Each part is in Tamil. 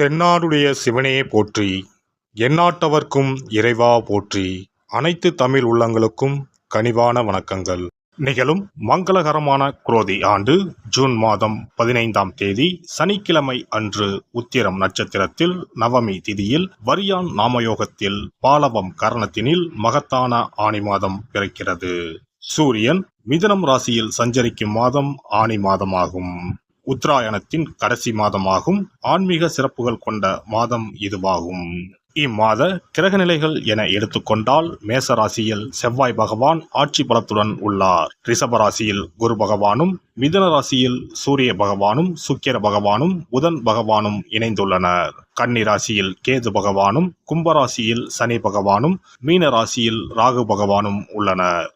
தென்னாடுடைய சிவனே போற்றி எந்நாட்டவர்க்கும் இறைவா போற்றி அனைத்து தமிழ் உள்ளங்களுக்கும் கனிவான வணக்கங்கள். நிகழும் மங்களகரமான குரோதி ஆண்டு ஜூன் மாதம் பதினைந்தாம் தேதி சனிக்கிழமை அன்று உத்திரம் நட்சத்திரத்தில் நவமி திதியில் வரியான் நாமயோகத்தில் பாலவம் கரணத்தினில் மகத்தான ஆணி மாதம் பிறக்கிறது. சூரியன் மிதனம் ராசியில் சஞ்சரிக்கும் மாதம் ஆணி மாதமாகும். உத்தராயணத்தின் கடைசி மாதமாகும். ஆன்மீக சிறப்புகள் கொண்ட மாதம் இதுவாகும். இம்மாத கிரகநிலைகள் என எடுத்துக்கொண்டால் மேச ராசியில் செவ்வாய் பகவான் ஆட்சி பலத்துடன் உள்ளார். ரிஷபராசியில் குரு பகவானும் மிதுன ராசியில் சூரிய பகவானும் சுக்கிர பகவானும் புதன் பகவானும் இணைந்துள்ளனர். கன்னி ராசியில் கேது பகவானும் கும்பராசியில் சனி பகவானும் மீன ராசியில் ராகு பகவானும் உள்ளனர்.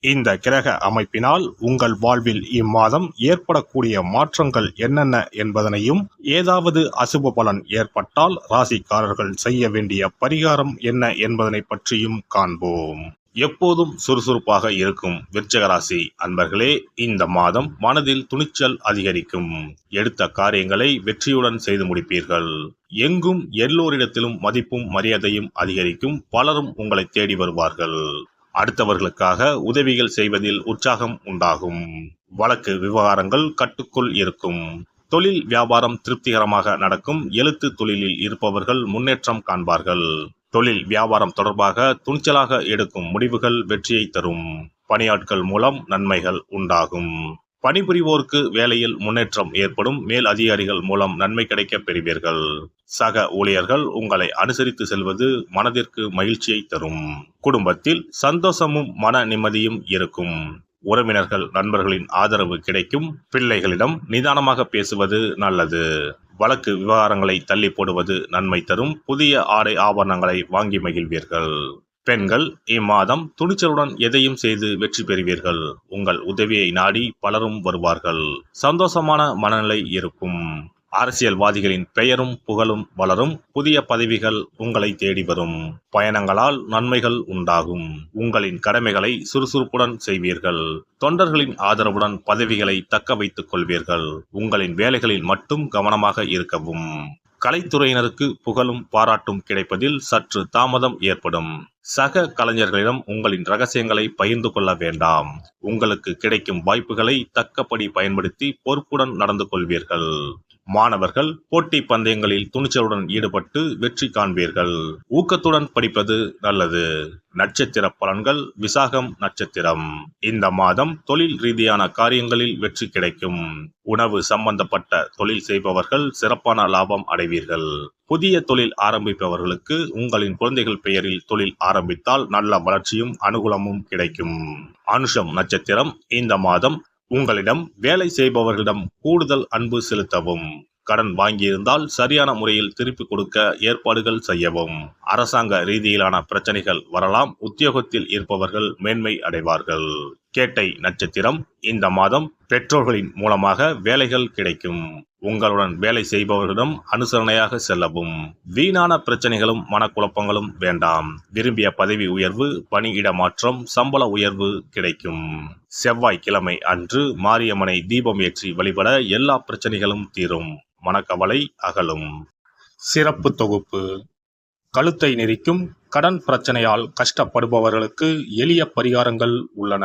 இந்த கிரக அமைப்பினால் உங்கள் வாழ்வில் இம்மாதம் ஏற்படக்கூடிய மாற்றங்கள் என்னென்ன என்பதனையும் ஏதாவது அசுப பலன் ஏற்பட்டால் ராசிக்காரர்கள் செய்ய வேண்டிய பரிகாரம் என்ன என்பதனை பற்றியும் காண்போம். எப்போதும் சுறுசுறுப்பாக இருக்கும் விருச்சக ராசி அன்பர்களே இந்த மாதம் மனதில் துணிச்சல் அதிகரிக்கும். எடுத்த காரியங்களை வெற்றியுடன் செய்து முடிப்பீர்கள். எங்கும் எல்லோரிடத்திலும் மதிப்பும் மரியாதையும் அதிகரிக்கும். பலரும் உங்களை தேடி வருவார்கள். அடுத்தவர்களுக்காக உதவிகள் செய்வதில் உற்சாகம் உண்டாகும். வழக்கு விவகாரங்கள் கட்டுக்குள் இருக்கும். தொழில் வியாபாரம் திருப்திகரமாக நடக்கும். எழுத்து தொழிலில் இருப்பவர்கள் முன்னேற்றம் காண்பார்கள். தொழில் வியாபாரம் தொடர்பாக துணிச்சலாக எடுக்கும் முடிவுகள் வெற்றியை தரும். பணியாட்கள் மூலம் நன்மைகள் உண்டாகும். பணிபுரிவோருக்கு வேலையில் முன்னேற்றம் ஏற்படும். மேல் அதிகாரிகள் மூலம் நன்மை கிடைக்க பெறுவீர்கள். சக ஊழியர்கள் உங்களை அனுசரித்து செல்வது மனதிற்கு மகிழ்ச்சியை தரும். குடும்பத்தில் சந்தோஷமும் மன நிம்மதியும் இருக்கும். உறவினர்கள் நண்பர்களின் ஆதரவு கிடைக்கும். பிள்ளைகளிடம் நிதானமாக பேசுவது நல்லது. வழக்கு விவகாரங்களை தள்ளி போடுவது நன்மை தரும். புதிய ஆடை ஆபரணங்களை வாங்கி மகிழ்வீர்கள். பெண்கள் இம்மாதம் துணிச்சலுடன் எதையும் செய்து வெற்றி பெறுவீர்கள். உங்கள் உதவியை நாடி பலரும் வருவார்கள். சந்தோஷமான மனநிலை இருக்கும். அரசியல்வாதிகளின் பெயரும் புகழும் வளரும். புதிய பதவிகள் உங்களை தேடி வரும். பயணங்களால் நன்மைகள் உண்டாகும். உங்களின் கடமைகளை சுறுசுறுப்புடன் செய்வீர்கள். தொண்டர்களின் ஆதரவுடன் பதவிகளை தக்க வைத்துக் கொள்வீர்கள். உங்களின் வேலைகளில் மட்டும் கவனமாக இருக்கவும். கலைத்துறையினருக்கு புகழும் பாராட்டும் கிடைப்பதில் சற்று தாமதம் ஏற்படும். சக கலைஞர்களிடம் உங்களின் ரகசியங்களை பகிர்ந்து கொள்ள வேண்டாம். உங்களுக்கு கிடைக்கும் வாய்ப்புகளை தக்கபடி பயன்படுத்தி பொறுப்புடன் நடந்து கொள்வீர்கள். மாணவர்கள் போட்டி பந்தயங்களில் துணிச்சலுடன் ஈடுபட்டு வெற்றி காண்பீர்கள். ஊக்கத்துடன் படிப்பது நல்லது. நட்சத்திர பலன்கள் விசாகம் நட்சத்திரம். இந்த மாதம் தொழில் ரீதியான காரியங்களில் வெற்றி கிடைக்கும். உணவு சம்பந்தப்பட்ட தொழில் செய்பவர்கள் சிறப்பான லாபம் அடைவீர்கள். புதிய தொழில் ஆரம்பிப்பவர்களுக்கு உங்களின் குழந்தைகள் பெயரில் தொழில் ஆரம்பித்தால் நல்ல வளர்ச்சியும் அனுகூலமும் கிடைக்கும். அனுஷம் நட்சத்திரம். இந்த மாதம் உங்களிடம் வேலை செய்பவர்களிடம் கூடுதல் அன்பு செலுத்தவும் கடன் வாங்கியிருந்தால் சரியான முறையில் திருப்பி கொடுக்க ஏற்பாடுகள் செய்யவும். அரசாங்க ரீதியிலான பிரச்சனைகள் வரலாம். உத்தியோகத்தில் இருப்பவர்கள் மேன்மை அடைவார்கள். கேட்டை நட்சத்திரம் இந்த மாதம் பெற்றோர்களின் மூலமாக வேலைகள் கிடைக்கும். உங்களுடன் வேலை செய்பவர்களிடம் அனுசரணையாக செல்லவும். வீணான பிரச்சனைகளும் மனக்குழப்பங்களும் வேண்டாம். விரும்பிய பதவி உயர்வு பணியிட மாற்றம் சம்பள உயர்வு கிடைக்கும். செவ்வாய்க்கிழமை அன்று மாரியம்மனை தீபம் ஏற்றி வழிபட எல்லா பிரச்சனைகளும் தீரும். மனக்கவலை அகலும். சிறப்பு தொகுப்பு. கழுத்தை நெரிக்கும் கடன் பிரச்சனையால் கஷ்டப்படுபவர்களுக்கு எளிய பரிகாரங்கள் உள்ளன.